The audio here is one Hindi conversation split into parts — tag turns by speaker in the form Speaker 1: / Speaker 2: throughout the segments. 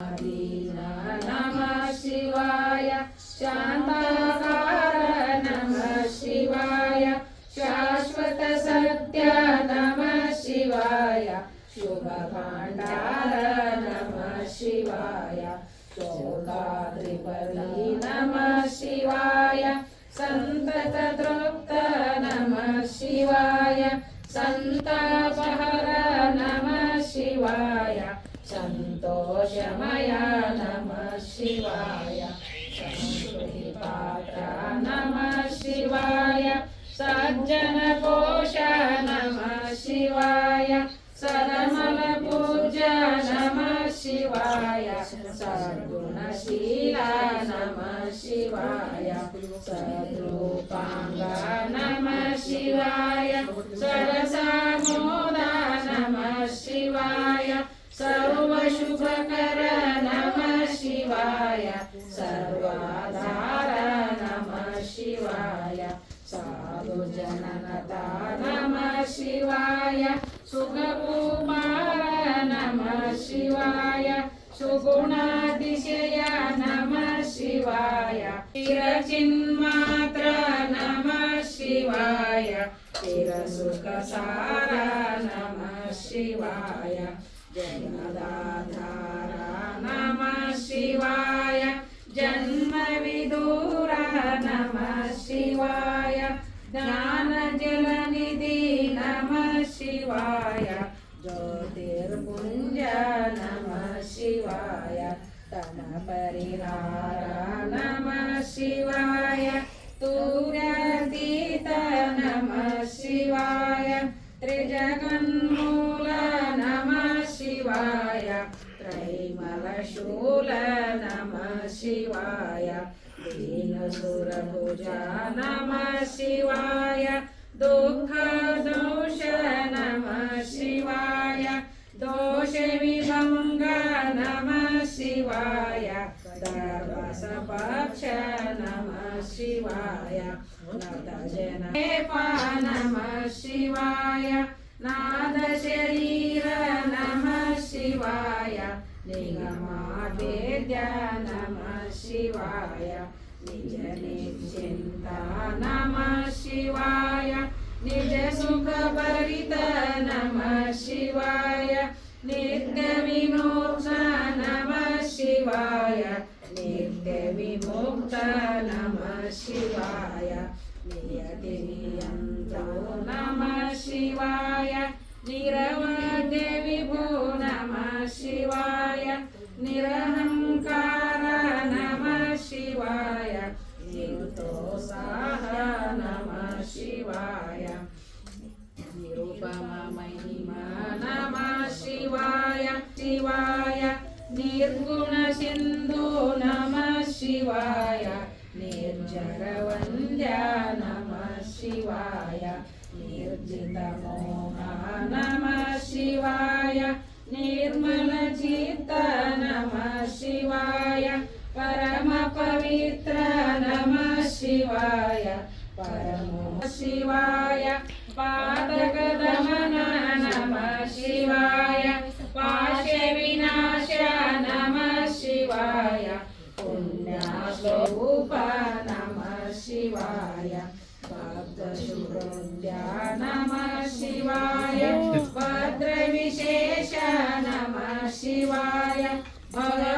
Speaker 1: नमः शिवाय शान्ताकार नमः शिवाय, शाश्वत सत्य नमः शिवाय, शुभभाण्डार नमः शिवाय शोकाद्रिपदी नमः शिवाय सन्तततृप्त सन्तोषमय नमः शिवाय संस्कृतिपात्र नमः शिवाय सज्जनकोश नमः शिवाय सरमलपूज्य नमः शिवाय सद्गुणशीला नमः शिवाय सद्रूपाङ्ग नमः शिवाय सरसामोदा नमः शिवाय साधुजननता नमः शिवाय सुखकुमार नमः शिवाय सुगुणातिशय नमः शिवाय चिरचिन्मात्र नमः शिवाय चिरसुखसार नमः शिवाय जन्मदाधार नमः शिवाय जन्मविदूर नम शिवाय ज्ञान ज्ञानजलनिधि नम शिवाय ज्योतिर्पुञ्ज नम शिवाय तमपरिहार नम शिवाय तुर्यातीत त्रैमलशूल नमः शिवाय दीनसुरभुज नमः शिवाय दुःखदोष नमः शिवाय दोषविभङ्ग नमः शिवाय दर्वसपक्ष नमः शिवाय नतजन नमः शिवाय नादशरीर नमः शिवाय निगमावेद्य नमः शिवाय निज निश्चिन्ता नमः शिवाय निज सुखभरित नमः शिवाय नित्यविमोक्ष नमः शिवाय नित्यविमुक्त नमः शिवाय नियतिनियन्त्रो नमः शिवाय निरवद्य తో సాహా నమ శివాయ నిరుపమ మహిమ నమ శివాయ శివాయ నిర్గుణ సింధు నమ శివాయ నిర్జరవంద్యా నమ శివాయ నిర్జితమోహ నమ శివాయ నిర్మల చిత్త शिवाय। पादकदमन नमः शिवाय पाशविनाश नमः शिवाय पुण्यास्वरूप नमः शिवाय भक्तशुभ्या नमः शिवाय भद्रविशेष नमः शिवाय भगवयकाल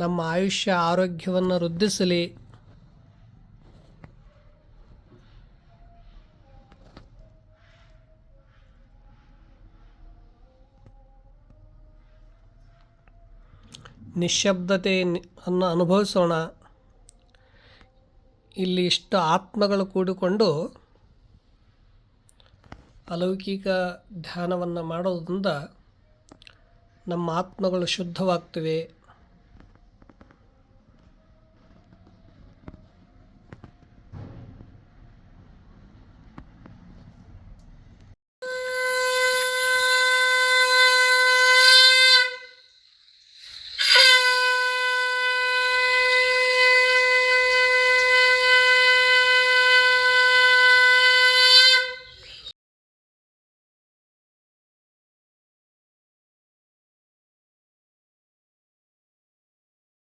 Speaker 2: ನಮ್ಮ ಆಯುಷ್ಯ ಆರೋಗ್ಯವನ್ನು ವೃದ್ಧಿಸಲಿ. ನಿಶ್ಶಬ್ದತೆಯನ್ನು ಅನುಭವಿಸೋಣ. ಇಲ್ಲಿ ಇಷ್ಟು ಆತ್ಮಗಳು ಕೂಡಿಕೊಂಡು ಅಲೌಕಿಕ ಧ್ಯಾನವನ್ನು ಮಾಡೋದ್ರಿಂದ ನಮ್ಮ ಆತ್ಮಗಳು ಶುದ್ಧವಾಗ್ತವೆ.